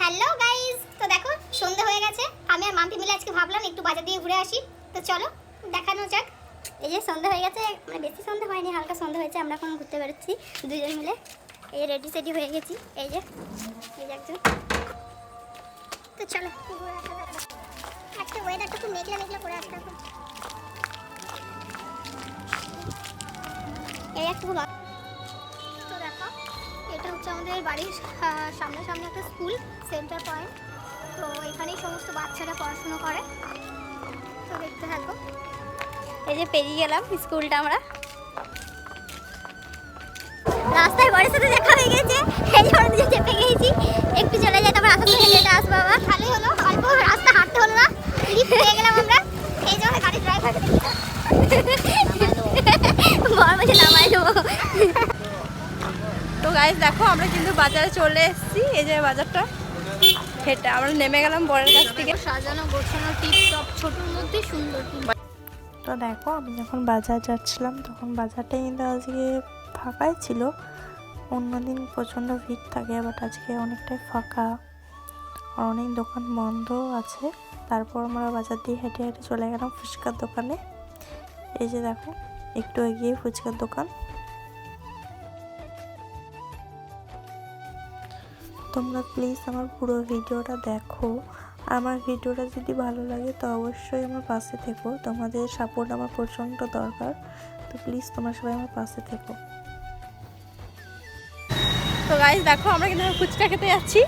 Hello guys তো দেখো, সন্ধে হয়ে গেছে। আমি আর মাম্পি মিলে আজকে ভাবলাম একটু বাজার দিয়ে ঘুরে আসি। তো চলো, দেখানো যাক। এই যে সন্ধে হয়ে গেছে মানে বেশি সন্ধে হয়নি, হালকা সন্ধে হয়েছে, আমরা এখন ঘুরতে বেরোচ্ছি দুজন মিলে। এই যে রেডি সেডি হয়ে গেছি। এই যে এই যে একজন। তো চলো, ঘুরে। আজকে ওয়েদারটা খুব মেঘলা মেঘলা করে এখন। এই একটা এটা হচ্ছে আমাদের বাড়ির সামনাসামনি একটা স্কুল, সেন্টার পয়েন্ট। তো এখানেই সমস্ত বাচ্চারা পড়াশুনো করে। তো দেখতে থাকো। এই যে পেরিয়ে গেলাম স্কুলটা আমরা। রাস্তায় বড়ের সাথে দেখা হয়ে গেছে। চেপে একটু চলে যাই, তারপর হেঁটে হেঁটে আসব আবার ভালোই হলো অল্প রাস্তা হাঁটতে হলো না লিফট পেয়ে গেলাম আমরা এই যে গাড়ির ড্রাইভার বড় বসে নামাই দেবো তো গাইজ দেখো আমরা কিন্তু বাজারে চলে এসেছি এই যে বাজারটা। হেঁটে আমরা নেমে গেলাম বরের কাছ থেকে। সাজানো গোছানো টিপটপ ছোটোর মধ্যে সুন্দর তো দেখো আমি যখন বাজার যাচ্ছিলাম তখন বাজারটা কিন্তু আজকে ফাঁকাই ছিল। অন্যদিন প্রচণ্ড ভিড় থাকে বাট আজকে অনেকটাই ফাঁকা। আর অনেক দোকান বন্ধও আছে। তারপর আমরা বাজার দিয়ে হেঁটে হেঁটে চলে গেলাম ফুচকার দোকানে। এই যে দেখো একটু এগিয়ে ফুচকার দোকান। তোমরা প্লিজ আমার পুরো ভিডিওটা দেখো। আমার ভিডিওটা যদি ভালো লাগে তো অবশ্যই আমার পাশে থেকো। তোমাদের সাপোর্ট আমার প্রচণ্ড দরকার। তো প্লিজ তোমরা সবাই আমার পাশে থেকো। তো গাইজ দেখো, আমরা কিন্তু ফুচকা খেতে যাচ্ছি।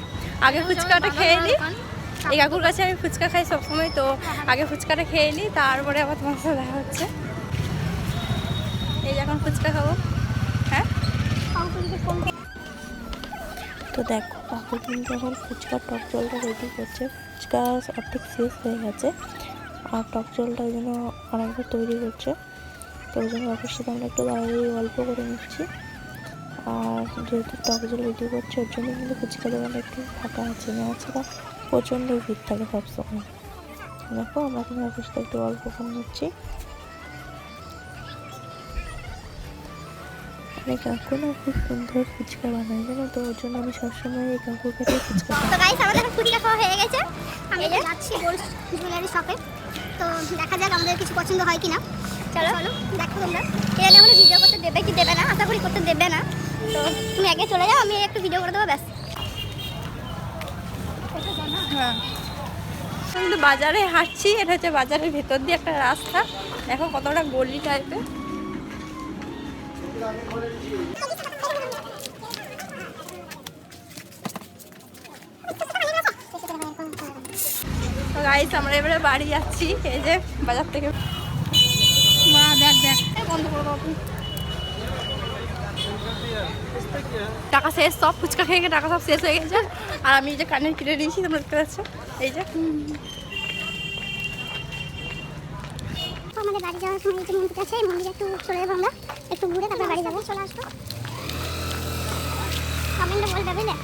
আগে ফুচকাটা খেয়ে নিই এই কাকুর কাছে আমি ফুচকা খাই সবসময়, তো আগে ফুচকাটা খেয়ে নিই তারপরে আবার তোমার সাথে দেখা হচ্ছে। এই যে এখন ফুচকা খাব। তো দেখো কাকু কিন্তু এখন ফুচকার টক জলটা রেডি করছে। ফুচকা অর্ধেক শেষ হয়ে গেছে। আর টক জলটা ওই জন্য অনেকবার তৈরি করছে। তো ওই জন্য কাকুর সাথে আমরা একটু বাইরে অল্প করে নিচ্ছি। আর যেহেতু টক জল রেডি করছে, ওর জন্য কিন্তু ফুচকা দোকানটা একটু ফাঁকা আছে। না ছাড়া প্রচণ্ড ভিড় থাকে সবসময় দেখো, আমরা কিন্তু কাকুর সাথে একটু অল্প করে নিচ্ছি। এই কাকু না খুব সুন্দর ফুচকা বানায় জানো তো? ওর জন্য আমি সবসময় এই কাকুর কাছে ফুচকা। তো গাইস আমাদের এখন ফুচকা খাওয়া হয়ে গেছে। আমি যাচ্ছি গোল্ড জুয়েলারি শপে তো দেখা যাক আমাদের কিছু পছন্দ হয় কিনা। চলো। চলো দেখো তোমরা। এর আগে আমাদের ভিডিও করতে দেবে কি দেবে না? আশা করি করতে দেবে না। তো তুমি আগে চলে যাও আমি একটু ভিডিও করে দেবো ব্যাস। হ্যাঁ। কিন্তু বাজারে হাঁটছি এটা হচ্ছে বাজারের ভেতর দিয়ে একটা রাস্তা। দেখো কতটা গলি টাইপের গাইস আমরা এবারে বাড়ি যাচ্ছি, এই যে বাজার থেকে। মা, দেখ দেখ বন্ধ করে টাকা শেষ, সব ফুচকা খেয়ে খেয়ে টাকা সব শেষ হয়ে গেছে। আর আমি যে কানের কিনে নিয়েছি, তোমরা দেখতে পাচ্ছ। এই যে তো আমাদের বাড়ি যাওয়ার সময় যে মন্দির আছে মন্দিরে একটু চলে যাব আমরা। একটু ঘুরে তারপর বাড়ি যাব, চলে আসব। কমেন্টে বলবে বুঝলে?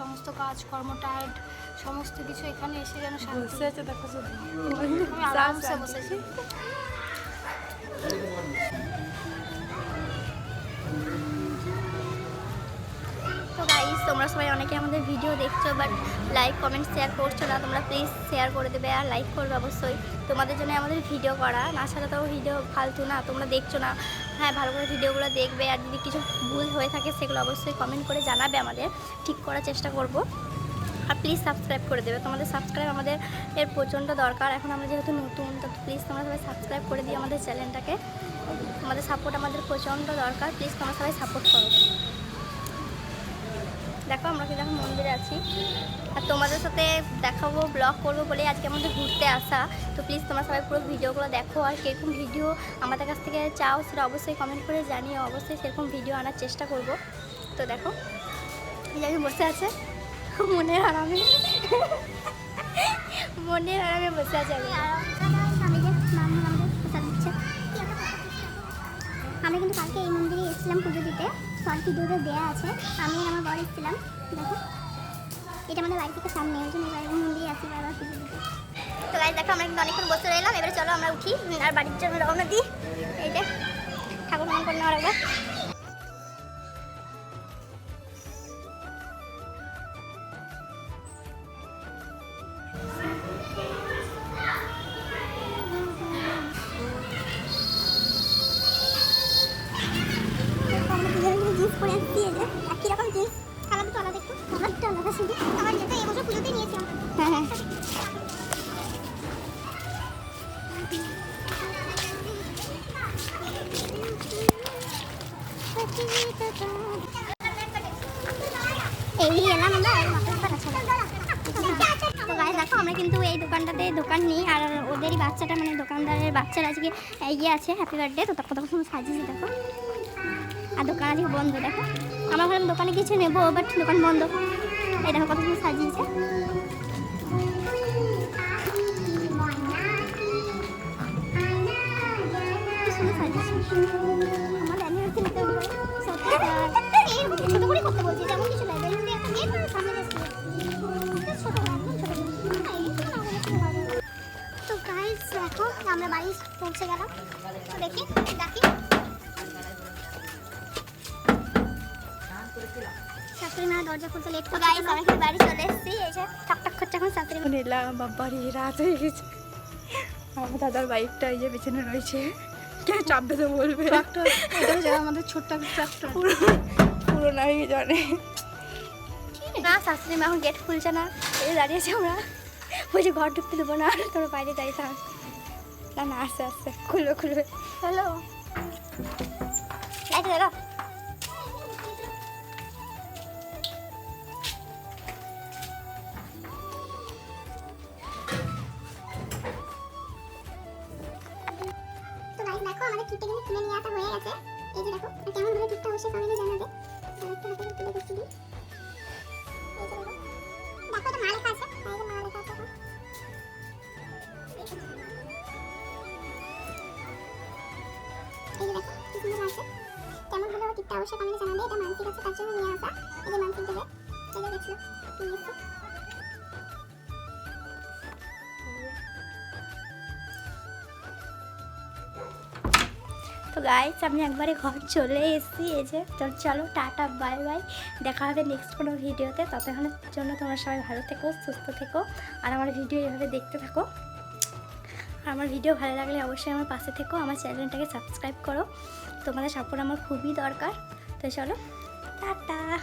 সমস্ত কাজ কর্ম টায়ার্ড সমস্ত কিছু এখানে এসে যেন শান্তি বসে আছে দেখো আমি আরামসে বসেছি। তোমরা সবাই অনেকে আমাদের ভিডিও দেখছ বাট লাইক কমেন্ট শেয়ার করছ না, তোমরা প্লিজ শেয়ার করে দেবে আর লাইক করবে অবশ্যই। তোমাদের জন্য আমাদের ভিডিও করা। না ছাড়া তো ভিডিও ফালতু না, তোমরা দেখছ না। হ্যাঁ ভালো করে ভিডিওগুলো দেখবে আর যদি কিছু ভুল হয়ে থাকে সেগুলো অবশ্যই কমেন্ট করে জানাবে আমাদের। ঠিক করার চেষ্টা করব। আর প্লিজ সাবস্ক্রাইব করে দেবে। তোমাদের সাবস্ক্রাইব আমাদের এর প্রচণ্ড দরকার। এখন আমরা যেহেতু নতুন, তো প্লিজ তোমরা সবাই সাবস্ক্রাইব করে দিই আমাদের চ্যানেলটাকে তোমাদের সাপোর্ট আমাদের প্রচণ্ড দরকার। প্লিজ তোমরা সবাই সাপোর্ট করো। দেখো, আমরা কিন্তু এখন মন্দিরে আছি। আর তোমাদের সাথে দেখাবো ব্লগ করব বলে আজকে আমাদের ঘুরতে আসা। তো প্লিজ তোমরা সবাই পুরো ভিডিওগুলো দেখো। আর কীরকম ভিডিও আমাদের কাছ থেকে চাও সেটা অবশ্যই কমেন্ট করে জানিও। অবশ্যই সেরকম ভিডিও আনার চেষ্টা করব। তো দেখো, এই আমি বসে আছে। মনের আরামে। মনের আরামে বসে আছে আমি আমি। আমরা কিন্তু কালকে এই মন্দিরে এসেছিলাম পুজো দিতে। শর্ট ভিডিওতে দেওয়া আছে। আমি আমার বর এসেছিলাম। দেখো। এটা আমাদের বাড়ি থেকে সামনে। ওই জন্য মন্দিরে আসি বারবার পুজো দিতে। তো গাড়ি দেখো, আমরা কিন্তু অনেকক্ষণ বসে রইলাম। এবারে চলো আমরা উঠি। আর বাড়ির জন্য রওনা দিই। এই যে, ঠাকুর মন করে নেওয়ার আগে পরে আসছি যে একই রকম জিন্স। কালার দুটো আলাদা একটু। কালারটা আলাদা শুধু। আমার যেটা এবছর পুজোতে নিয়েছিলাম। হ্যাঁ হ্যাঁ। এই এলাম আমরা। তো গাইস দেখো আমরা কিন্তু এই দোকানটাতে দোকান নেই। আর ওদেরই বাচ্চাটা মানে দোকানদারের বাচ্চার আজকে ইয়ে আছে হ্যাপি বার্থডে তো কত কত সাজিয়েছে দেখো। আর দোকান আজকে বন্ধ, দেখো। আমার ভাবলাম দোকানে কিছু নেব বাট দোকান বন্ধ। এই দেখো কত সাজিয়েছে। শাশুড়ি মা দরজা খুলতে লেট করে গাইস বাড়ি চলে এসেছি এই যে ঠক ঠক করছে এখন শাশুড়ি মা এখন এলাম রাত হয়ে গেছে। আমার দাদার বাইকটা এই যে পেছনে রয়েছে। কে চাপবে তো বলবে? ট্রাক্টর এটা আমাদের ছোট্ট একটা ট্রাক্টর। পুরো পুরো নাই জানে। না শাশুড়ি মা এখন গেট খুলছে না। এই দাঁড়িয়েছে আমরা। ওই যে ঘর ঢুকতে দেবো না তোর বাইরে যাই থাক। না না আস্তে আস্তে খুলবে খুলবে। হ্যালো লাইট দাদা তুলে যে দেখো তো মা লেখা আছে এই যে মা লেখা আছে। এই যে দেখো, কি সুন্দর আছে কেমন হলো টিপটা অবশ্যই কমেন্টে জানাবে এটা মানসিক আছে, তার জন্য নিয়ে আসা এই যে মানসিক দেবে চলে গেছিল নিয়ে এসছে তো গাইস আমি একবারে ঘর চলে এসেছি। এই যে, তো চলো, টাটা বাই বাই দেখা হবে নেক্সট কোনো ভিডিওতে। ততক্ষণের জন্য তোমরা সবাই ভালো থেকো, সুস্থ থেকো। আর আমার ভিডিও এভাবে দেখতে থাকো। আর আমার ভিডিও ভালো লাগলে অবশ্যই আমার পাশে থেকো। আমার চ্যানেলটাকে সাবস্ক্রাইব করো। তোমাদের সাপোর্ট আমার খুবই দরকার। তো চলো, টাটা।